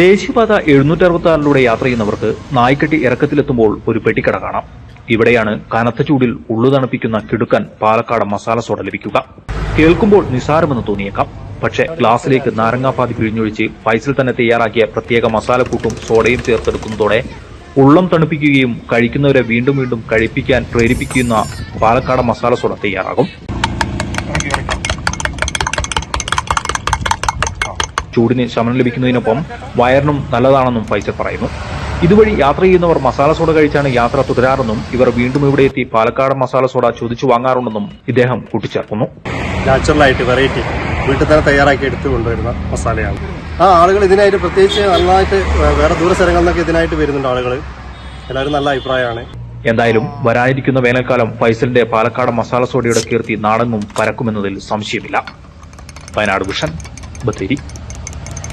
ദേശീയപാത എഴുന്നൂറ്റി അറുപത്തിയാറിലൂടെ യാത്ര ചെയ്യുന്നവർക്ക് നായ്ക്കെട്ടി ഇറക്കത്തിലെത്തുമ്പോൾ ഒരു പെട്ടിക്കട കാണാം. ഇവിടെയാണ് കനത്ത ചൂടിൽ ഉള്ളു തണുപ്പിക്കുന്ന കിടുക്കൻ പാലക്കാട് മസാല സോഡ ലഭിക്കുക. കേൾക്കുമ്പോൾ നിസാരമെന്ന് തോന്നിയേക്കാം. പക്ഷെ ഗ്ലാസ്സിലേക്ക് നാരങ്ങാപ്പാതി പിഴിഞ്ഞൊഴിച്ച് ഫൈസിൽ തന്നെ തയ്യാറാക്കിയ പ്രത്യേക മസാലക്കൂട്ടും സോഡയും ചേർത്തെടുക്കുന്നതോടെ ഉള്ളം തണുപ്പിക്കുകയും കഴിക്കുന്നവരെ വീണ്ടും വീണ്ടും കഴിപ്പിക്കാൻ പ്രേരിപ്പിക്കുന്ന പാലക്കാട് മസാല സോഡ തയ്യാറാകും. ചൂടിന് ശമനം ലഭിക്കുന്നതിനൊപ്പം വയറിനും നല്ലതാണെന്നും ഫൈസൽ പറയുന്നു. ഇതുവഴി യാത്ര ചെയ്യുന്നവർ മസാല സോഡ കഴിച്ചാണ് യാത്ര തുടരാറെന്നും ഇവർ വീണ്ടും ഇവിടെ എത്തി പാലക്കാട് മസാല സോഡ ചോദിച്ചു വാങ്ങാറുണ്ടെന്നും ഇദ്ദേഹം കൂട്ടിച്ചേർക്കുന്നു. നാച്ചുറലായിട്ട് വെറൈറ്റി വീട്ടിൽ തന്നെ തയ്യാറാക്കി എടുത്തു കൊണ്ടുവരുന്ന മസാലയാണ്. ആ ആളുകൾ ഇതിനായിട്ട് പ്രത്യേകിച്ച് നന്നായിട്ട് വേറെ ദൂര സ്ഥലങ്ങളിൽ നിന്നൊക്കെ ഇതിനായിട്ട് വരുന്നുണ്ട് ആളുകൾ. എല്ലാവരും നല്ല അഭിപ്രായമാണ്. എന്തായാലും വരാനിരിക്കുന്ന വേനൽക്കാലം ഫൈസലിന്റെ പാലക്കാട് മസാല സോഡയുടെ കീർത്തി നാടെങ്ങും പരക്കുമെന്നതിൽ സംശയമില്ല. വയനാട് ഭൂഷൺ ബത്തേരി.